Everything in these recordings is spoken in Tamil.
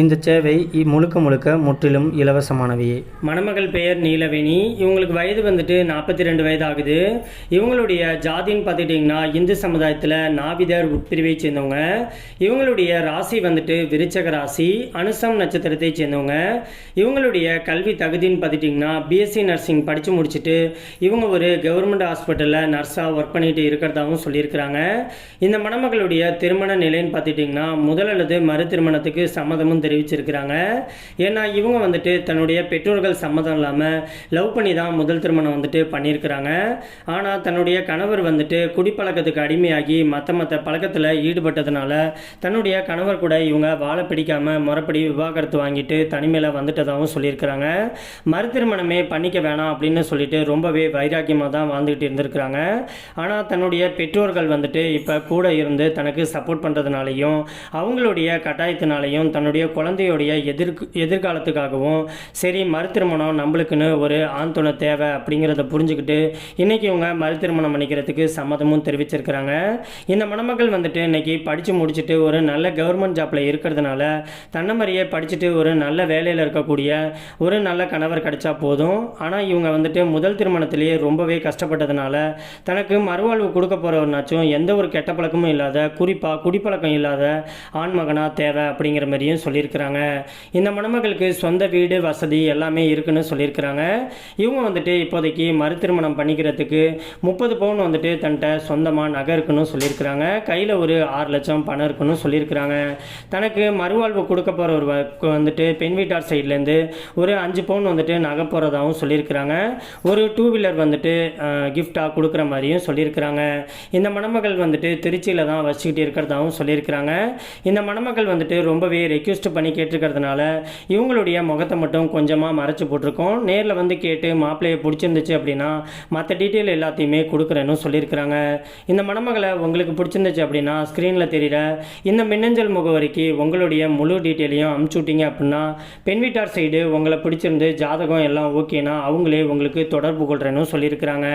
இந்த சேவை முழுக்க முழுக்க முற்றிலும் இலவசமானவையே மணமகள் பெயர் நீலவேணி. இவங்களுக்கு வயது வந்துட்டு நாற்பத்தி ரெண்டு வயது ஆகுது இவங்களுடைய ஜாதின்னு பார்த்துக்கிட்டிங்கன்னா இந்து சமுதாயத்தில் நாவிதர் உட்பிரிவை சேர்ந்தவங்க. இவங்களுடைய ராசி வந்துட்டு விருச்சக ராசி அனுசம் நட்சத்திரத்தை சேர்ந்தவங்க. இவங்களுடைய கல்வி தகுதின்னு பார்த்துட்டிங்கன்னா பிஎஸ்சி நர்சிங் படித்து முடிச்சுட்டு இவங்க ஒரு கவர்மெண்ட் ஹாஸ்பிட்டலில் நர்ஸாக ஒர்க் பண்ணிட்டு இருக்கிறதாகவும் சொல்லியிருக்கிறாங்க. இந்த மணமகளுடைய திருமண நிலைன்னு பார்த்துட்டிங்கன்னா முதல் அல்லது மறு திருமணத்துக்கு சம்மதமும் தெரிவிச்சிருக்கிறாங்க. ஏன்னா இவங்க வந்துட்டு தன்னுடைய பெற்றோர்கள் சம்மதம் இல்லாமல் லவ் பண்ணி தான் முதல் திருமணம் வந்துட்டு பண்ணியிருக்கிறாங்க. ஆனால் தன்னுடைய கணவர் வந்துட்டு குடிப்பழக்கத்துக்கு அடிமையாகி மற்ற மற்ற பழக்கத்தில் ஈடுபட்டதுனால தன்னுடைய கணவர் கூட இவங்க வாழை பிடிக்காமல் முறைப்படி விவாகரத்து வாங்கிட்டு தனிமையில் வந்துட்டதாகவும் சொல்லியிருக்கிறாங்க. மறு திருமணமே பண்ணிக்க வேணாம் அப்படின்னு சொல்லிட்டு ரொம்பவே வைராக்கியமாக தான் வாழ்ந்துக்கிட்டு இருந்திருக்கிறாங்க. ஆனால் தன்னுடைய பெற்றோர்கள் வந்துட்டு இப்போ கூட இருந்து தனக்கு சப்போர்ட் பண்ணுறதுனாலையும் அவங்களுடைய கட்டாயத்தினாலையும் தன்னுடைய குழந்தையுடைய எதிர்க்கு எதிர்காலத்துக்காகவும் சரி மறுத்திருமணம் நம்மளுக்குன்னு ஒரு ஆண் துணை தேவை அப்படிங்கிறத புரிஞ்சுக்கிட்டு இன்றைக்கி இவங்க மறுத்திருமணம் பண்ணிக்கிறதுக்கு சம்மதமும் தெரிவிச்சிருக்கிறாங்க. இந்த மணமக்கள் வந்துட்டு இன்னைக்கு படித்து முடிச்சுட்டு ஒரு நல்ல கவர்மெண்ட் ஜாப்பில் இருக்கிறதுனால தன்னை மாதிரியே படிச்சுட்டு ஒரு நல்ல வேலையில் இருக்கக்கூடிய ஒரு நல்ல கணவர் கிடைச்சா போதும். ஆனால் இவங்க வந்துட்டு முதல் திருமணத்திலேயே ரொம்பவே கஷ்டப்பட்டதுனால தனக்கு மறுவாழ்வு கொடுக்க போகிறவர்னாச்சும் எந்த ஒரு கெட்ட பழக்கமும் இல்லாத குறிப்பாக குடிப்பழக்கம் இல்லாத ஆண்மகனாக தேவை அப்படிங்கிற மாதிரியும் சொல்லியிருக்கிறாங்க. இந்த மணமகளுக்கு சொந்த வீடு வசதி எல்லாமே இருக்குன்னு சொல்லியிருக்கிறாங்க. இவங்க வந்துட்டு இப்போதைக்கு மறு திருமணம் பண்ணிக்கிறதுக்கு முப்பது பவுன் வந்துட்டு தன்கிட்ட சொந்தமாக நகை இருக்குன்னு சொல்லியிருக்கிறாங்க. கையில் ஒரு ஆறு லட்சம் பணம் இருக்குன்னு சொல்லியிருக்கிறாங்க. தனக்கு மறுவாழ்வு கொடுக்க போகிற ஒரு வந்துட்டு பெண் வீட்டார் சைட்லேருந்து ஒரு அஞ்சு பவுன் வந்துட்டு நகை போகிறதாகவும் சொல்லியிருக்கிறாங்க. ஒரு டூ வீலர் வந்துட்டு கிஃப்டாக கொடுக்குற மாதிரியும் சொல்லியிருக்கிறாங்க. இந்த மணமகள் வந்துட்டு திருச்சியில் தான் வச்சுக்கிட்டு இருக்கிறதாகவும் சொல்லியிருக்கிறாங்க. இந்த மணமகள் வந்துட்டு ரொம்பவே ரெக்வெஸ்ட் பண்ணி கேட்டிருக்கிறதுனால இவங்களுடைய முகத்தை மட்டும் கொஞ்சமாக மறைச்சி போட்டிருக்கோம். நேரில் வந்து கேட்டு மாப்பிள்ளையை பிடிச்சிருந்துச்சு அப்படின்னா மற்ற டீட்டெயில் எல்லாத்தையுமே கொடுக்குறேன்னு சொல்லியிருக்கிறாங்க. இந்த மணமகளை உங்களுக்கு பிடிச்சிருந்துச்சு அப்படின்னா ஸ்க்ரீனில் தெரியுற இந்த மின்னஞ்சல் முகவரிக்கு உங்களுடைய முழு டீட்டெயிலையும் அமுச்சு விட்டீங்க அப்படின்னா பெண் வீட்டார் சைடு உங்களை பிடிச்சிருந்து ஜாதகம் எல்லாம் ஓகேனா அவங்களே உங்களுக்கு தொடர்பு கொள்கிறேன்னு சொல்லியிருக்கிறாங்க.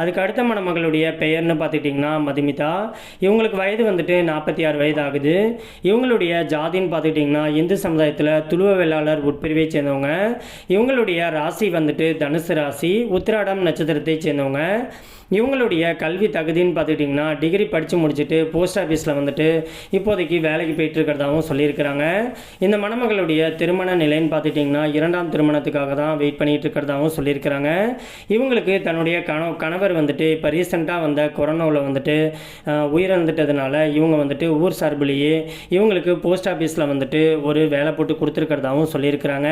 அதுக்கு அடுத்த மணமகளுடைய பெயர்னு பார்த்துக்கிட்டிங்கன்னா மதுமிதா. இவங்களுக்கு வயது வந்துட்டு நாற்பத்தி ஆறு வயது ஆகுது. இவங்களுடைய ஜாதின்னு பார்த்துக்கிட்டிங்கன்னா இந்து சமுதாயத்தில் துளுவ வேளாளர் உட்பிரிவை சேர்ந்தவங்க. இவங்களுடைய ராசி வந்துட்டு தனுசு ராசி உத்திராடம் நட்சத்திரத்தை சேர்ந்தவங்க. இவங்களுடைய கல்வி தகுதின்னு பார்த்துக்கிட்டிங்கன்னா டிகிரி படித்து முடிச்சுட்டு போஸ்ட் ஆஃபீஸில் வந்துட்டு இப்போதைக்கு வேலைக்கு போயிட்டு இருக்கிறதாகவும் சொல்லியிருக்கிறாங்க. இந்த மணமகளுடைய திருமண நிலைன்னு பார்த்துட்டிங்கன்னா இரண்டாம் திருமணத்துக்காக தான் வெயிட் பண்ணிட்டு இருக்கிறதாகவும் சொல்லியிருக்கிறாங்க. இவங்களுக்கு தன்னுடைய கண கணவர் வந்துட்டு இப்போ ரீசெண்டாக வந்த கொரோனாவில் வந்துட்டு உயிரிழந்துட்டதுனால இவங்க வந்துட்டு ஊர் சார்பிலேயே இவங்களுக்கு போஸ்ட் ஆஃபீஸில் வந்துட்டு ஒரு வேலை போட்டு கொடுத்துருக்கிறதாகவும் சொல்லியிருக்கிறாங்க.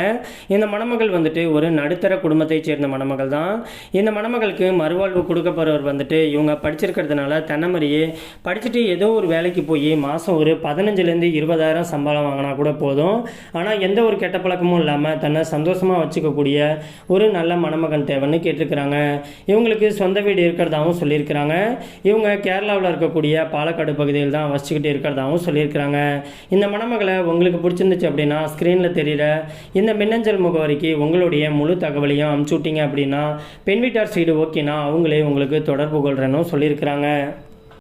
இந்த மணமகள் வந்துட்டு ஒரு நடுத்தர குடும்பத்தைச் சேர்ந்த மணமகள் தான். இந்த மணமகளுக்கு மறுவாழ்வு கொடுக்க போகிறவர் வந்துட்டு இவங்க படிச்சிருக்கிறதுனால தன்னை படிச்சுட்டு ஏதோ ஒரு வேலைக்கு போய் மாதம் ஒரு பதினஞ்சுலேருந்து இருபதாயிரம் சம்பளம் வாங்கினா கூட போதும். ஆனால் எந்த ஒரு கெட்ட பழக்கமும் இல்லாமல் தன்னை சந்தோஷமாக வச்சுக்கக்கூடிய ஒரு நல்ல மணமகன் தேவைன்னு கேட்டிருக்கிறாங்க. இவங்களுக்கு சொந்த வீடு இருக்கிறதாகவும் சொல்லியிருக்கிறாங்க. இவங்க கேரளாவில் இருக்கக்கூடிய பாலக்காடு பகுதியில் தான் வசிச்சுக்கிட்டு இருக்கிறதாகவும் சொல்லியிருக்கிறாங்க. இந்த மணமகளை உங்களுக்கு பிடிச்சிருந்துச்சு அப்படின்னா ஸ்க்ரீனில் தெரியுற இந்த மின்னஞ்சல் முகவரிக்கு உங்களுடைய முழு தகவலையும் அமுச்சு விட்டீங்க அப்படின்னா பெண் வீட்டார் சைடு ஓகேனா அவங்களே உங்களுக்கு தொடர்பு கொள்கிறேன்னு சொல்லியிருக்கிறாங்க.